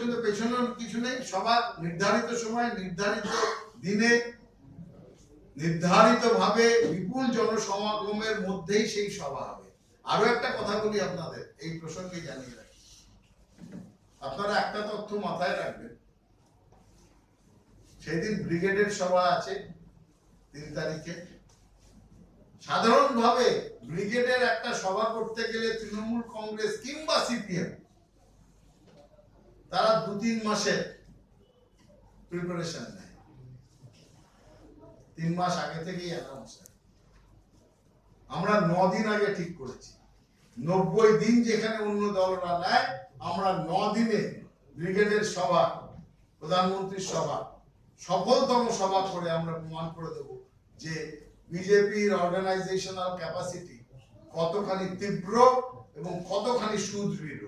পর্যন্ত পেছনের কিছু নেই। সবার নির্ধারিত সময়, নির্ধারিত দিনে নির্ধারিত ভাবে বিপুল জনসমাগমের মধ্যেই সেই সভা হবে। আরও একটা কথা বলি আপনাদের, এই প্রসঙ্গে জানিয়ে রাখি। আপনারা একটা তথ্য মাথায় রাখবেন। সেদিন ব্রিগেডের সভা আছে তিন তারিখে। সাধারণভাবে ব্রিগেডের একটা সভা করতে গেলে তৃণমূল কংগ্রেস কিংবা সিপিএম তারা দু তিন মাসে প্রিপারেশন নেয়। তিন মাস আগে থেকেই অ্যানাউন্স আমরা ন দিন আগে ঠিক করেছি। নব্বই দিন যেখানে অন্য দলরা নেয়, আমরা দিনে ব্রিগেডের সভা প্রধানমন্ত্রীর সভা, সফলতম সভা করে আমরা প্রমাণ করে দেব যে বিজেপির অর্গানাইজেশনাল ক্যাপাসিটি কতখানি তীব্র এবং কতখানি সুদৃঢ়।